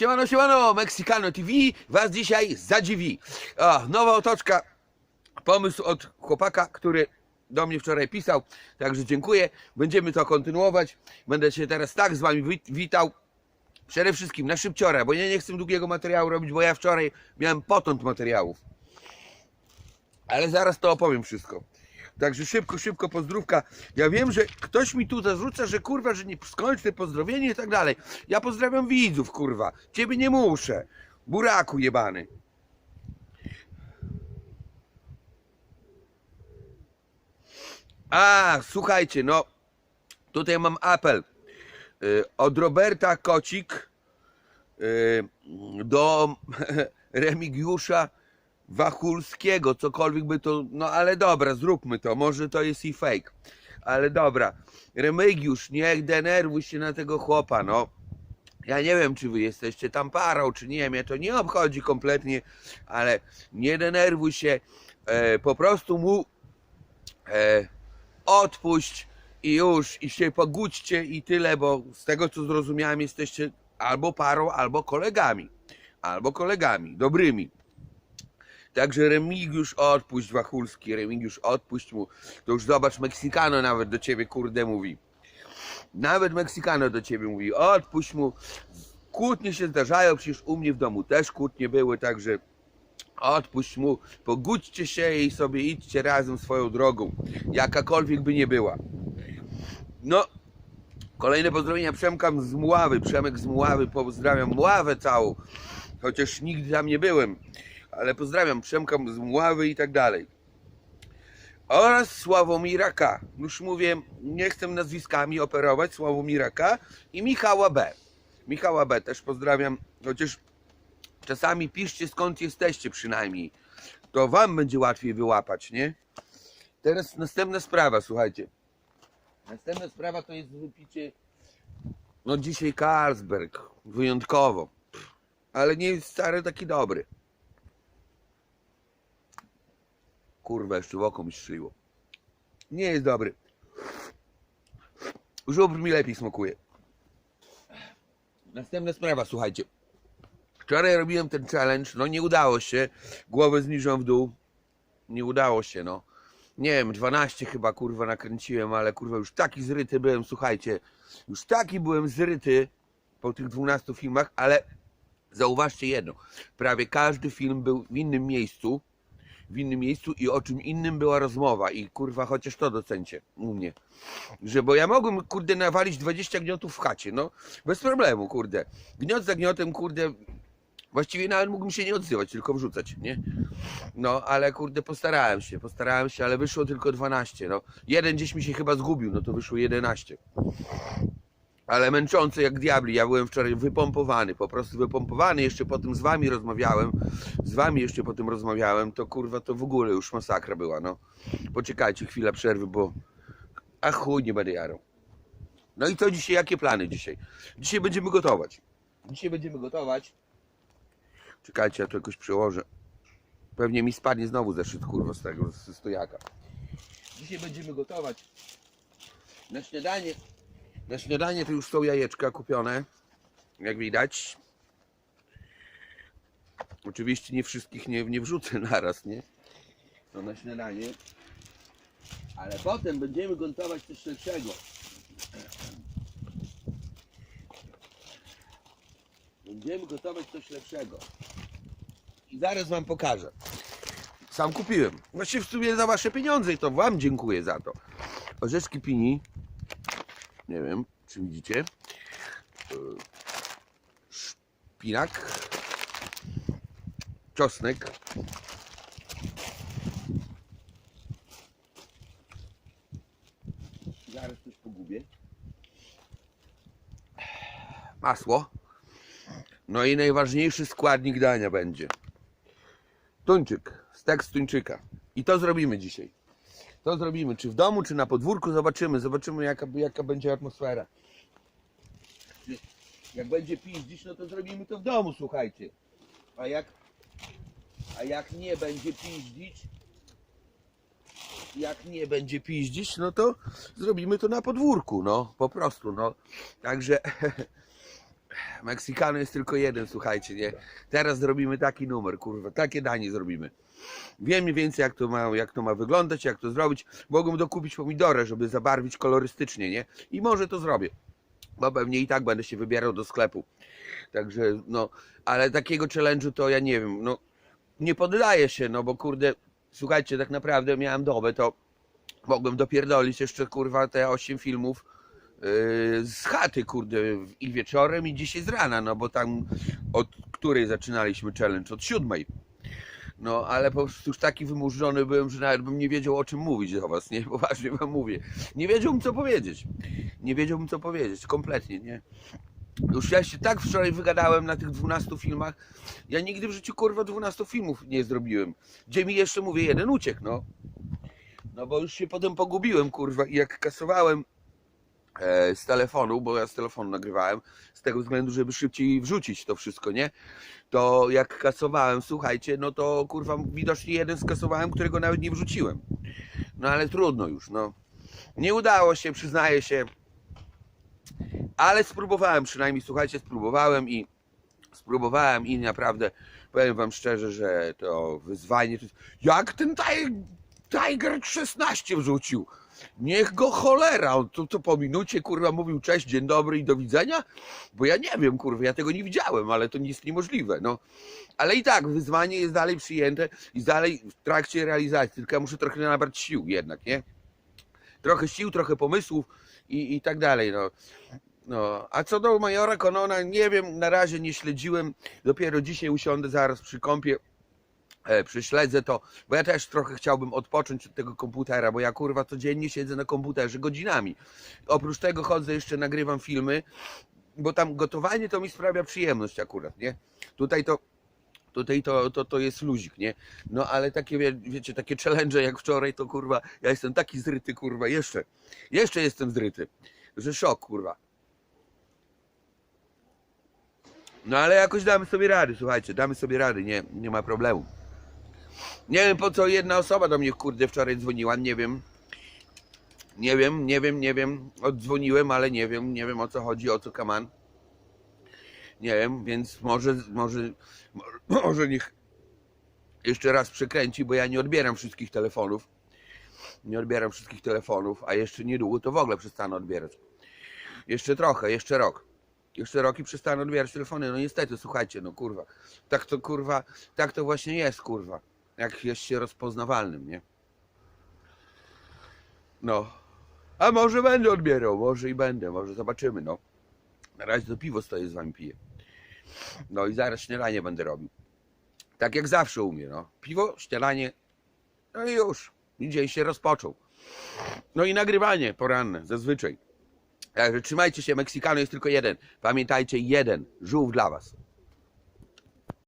Siemano, siemano, Mexicano TV was dzisiaj zadziwi. O, nowa otoczka, pomysł od chłopaka, który do mnie wczoraj pisał, także dziękuję. Będziemy to kontynuować. Będę się teraz tak z wami wit- witał. Przede wszystkim na szybciora, bo ja nie chcę długiego materiału robić, bo ja wczoraj miałem potąd materiałów. Ale zaraz to opowiem wszystko. Także szybko, szybko pozdrówka. Ja wiem, że ktoś mi tu zarzuca, że kurwa, że nie skończ te pozdrowienie i tak dalej. Ja pozdrawiam widzów, kurwa. Ciebie nie muszę. Buraku jebany. A, słuchajcie, no tutaj mam apel y, od Roberta Kocik y, do Remigiusza Wachulskiego, cokolwiek by to, no ale dobra, zróbmy to, może to jest i fake, ale dobra, Remigiusz, nie denerwuj się na tego chłopa, no. Ja nie wiem, czy wy jesteście tam parą, czy nie, mnie to nie obchodzi kompletnie, ale nie denerwuj się, e, po prostu mu e, odpuść i już, i się pogódźcie i tyle, bo z tego co zrozumiałem jesteście albo parą, albo kolegami, albo kolegami, dobrymi. Także Remigiusz odpuść Wachulski, Remigiusz odpuść mu, to już zobacz, Meksykano nawet do ciebie kurde mówi. Nawet Meksykano do ciebie mówi, odpuść mu. Kłótnie się zdarzają, przecież u mnie w domu też kłótnie były, także odpuść mu, pogódźcie się i sobie idźcie razem swoją drogą, jakakolwiek by nie była. No, kolejne pozdrowienia Przemka z Mławy, Przemek z Mławy, pozdrawiam Mławę całą, chociaż nigdy tam nie byłem, ale pozdrawiam Przemka z Mławy i tak dalej. Oraz Sławomira K. Już mówię, nie chcę nazwiskami operować, Sławomira K. i Michała B. Michała B. też pozdrawiam, chociaż czasami piszcie skąd jesteście przynajmniej. To wam będzie łatwiej wyłapać, nie? Teraz następna sprawa, słuchajcie. Następna sprawa to jest wypicie. No dzisiaj Carlsberg. Wyjątkowo. Ale nie jest stary taki dobry. Kurwa, jeszcze w oko mi strzeliło. Nie jest dobry. Żubr mi lepiej smakuje. Następna sprawa, słuchajcie. Wczoraj robiłem ten challenge, no nie udało się. Głowę zniżam w dół. Nie udało się, no. Nie wiem, 12 chyba kurwa nakręciłem, ale kurwa już taki zryty byłem, słuchajcie. Już taki byłem zryty po tych 12 filmach, ale zauważcie jedno. Prawie każdy film był w innym miejscu, w innym miejscu i o czym innym była rozmowa i kurwa chociaż to docencie u mnie. Że bo ja mogłem kurde nawalić 20 gniotów w chacie, no bez problemu kurde. Gniot za gniotem kurde Właściwie nawet mógłbym się nie odzywać, tylko wrzucać, nie? No, ale kurde, postarałem się, postarałem się, ale wyszło tylko 12, no. Jeden gdzieś mi się chyba zgubił, no to wyszło 11. Ale męczące jak diabli, ja byłem wczoraj wypompowany, po prostu wypompowany, jeszcze potem z wami rozmawiałem, z wami jeszcze potem rozmawiałem, to kurwa, to w ogóle już masakra była, no. Poczekajcie, chwila przerwy, bo... A chuj, nie będę jarał. No i co dzisiaj, jakie plany dzisiaj? Dzisiaj będziemy gotować. Dzisiaj będziemy gotować. Czekajcie, ja to jakoś przełożę. Pewnie mi spadnie znowu zeszyt kurwa z tego, z stojaka. Dzisiaj będziemy gotować. Na śniadanie. Na śniadanie to już są jajeczka kupione. Jak widać. Oczywiście nie wszystkich nie, nie wrzucę naraz, nie? No na śniadanie. Ale potem będziemy gotować coś lepszego. Będziemy gotować coś lepszego. I zaraz wam pokażę. Sam kupiłem. Właściwie w sumie za wasze pieniądze i to wam dziękuję za to. Orzeszki pini. Nie wiem, czy widzicie. Yy, Szpinak. Czosnek. Zaraz coś pogubię. Masło. No i najważniejszy składnik dania będzie. Tuńczyk, stek z tuńczyka. I to zrobimy dzisiaj. To zrobimy, czy w domu, czy na podwórku, zobaczymy. Zobaczymy jaka, jaka będzie atmosfera. Jak będzie piździć, no to zrobimy to w domu, słuchajcie. A jak, a jak nie będzie piździć, jak nie będzie piździć, no to zrobimy to na podwórku, no, po prostu, no. Także Meksykano jest tylko jeden, słuchajcie, nie? Teraz zrobimy taki numer, kurwa, takie danie zrobimy. Wiem więcej, jak to, ma, jak to ma wyglądać, jak to zrobić. Mogłem dokupić pomidorę, żeby zabarwić kolorystycznie, nie? I może to zrobię. Bo pewnie i tak będę się wybierał do sklepu. Także, no, ale takiego challenge'u to ja nie wiem, no, nie poddaję się, no bo kurde, słuchajcie, tak naprawdę miałem dobę, to mogłem dopierdolić jeszcze, kurwa, te 8 filmów yy, z chaty, kurde, i wieczorem i dzisiaj z rana, no bo tam od której zaczynaliśmy challenge? Od siódmej. No, ale po prostu już taki wymurzony byłem, że nawet bym nie wiedział o czym mówić do was, nie? Poważnie wam mówię. Nie wiedziałbym co powiedzieć. Nie wiedziałbym co powiedzieć, kompletnie, nie? Już ja się tak wczoraj wygadałem na tych 12 filmach. Ja nigdy w życiu kurwa 12 filmów nie zrobiłem. Gdzie mi jeszcze mówię, jeden uciekł, no. No bo już się potem pogubiłem, kurwa, i jak kasowałem z telefonu, bo ja z telefonu nagrywałem, z tego względu, żeby szybciej wrzucić to wszystko, nie? To jak kasowałem, słuchajcie, no to kurwa widocznie jeden skasowałem, którego nawet nie wrzuciłem. No ale trudno już, no. Nie udało się, przyznaję się. Ale spróbowałem, przynajmniej słuchajcie, spróbowałem i spróbowałem i naprawdę powiem wam szczerze, że to wyzwanie. Jak ten Tiger 16 wrzucił? Niech go cholera, on to, to po minucie kurwa mówił cześć, dzień dobry i do widzenia? Bo ja nie wiem kurwa, ja tego nie widziałem, ale to jest niemożliwe, no. Ale i tak, wyzwanie jest dalej przyjęte i dalej w trakcie realizacji, tylko ja muszę trochę nabrać sił jednak, nie? Trochę sił, trochę pomysłów i, i tak dalej, no. No, a co do Majora Konona, nie wiem, na razie nie śledziłem. Dopiero dzisiaj usiądę zaraz przy kąpie, e, prześledzę to, bo ja też trochę chciałbym odpocząć od tego komputera, bo ja kurwa codziennie siedzę na komputerze godzinami. Oprócz tego chodzę jeszcze, nagrywam filmy, bo tam gotowanie to mi sprawia przyjemność akurat, nie? Tutaj to Tutaj to, to, to jest luzik, nie? No ale takie, wie, wiecie, takie challenge jak wczoraj, to kurwa, ja jestem taki zryty, kurwa, jeszcze, jeszcze jestem zryty, że szok, kurwa. No ale jakoś damy sobie rady, słuchajcie, damy sobie rady, nie, nie ma problemu. Nie wiem po co jedna osoba do mnie kurde wczoraj dzwoniła, nie wiem. Nie wiem, nie wiem, nie wiem. Oddzwoniłem, ale nie wiem, nie wiem o co chodzi, o co kaman. Nie wiem, więc może, może, może niech jeszcze raz przekręci, bo ja nie odbieram wszystkich telefonów. Nie odbieram wszystkich telefonów, a jeszcze niedługo to w ogóle przestanę odbierać. Jeszcze trochę, jeszcze rok. Jeszcze rok i przestanę odbierać telefony. No niestety, słuchajcie, no kurwa. Tak to kurwa, tak to właśnie jest, kurwa. Jak jest się rozpoznawalnym, nie? No. A może będę odbierał, może i będę, może zobaczymy, no. Na razie to piwo stoję z wami piję. No i zaraz śniadanie będę robił. Tak jak zawsze u no. Piwo, śniadanie, no i już. Dzień się rozpoczął. No i nagrywanie poranne, zazwyczaj. Także trzymajcie się, Meksykano jest tylko jeden. Pamiętajcie, jeden żółw dla was.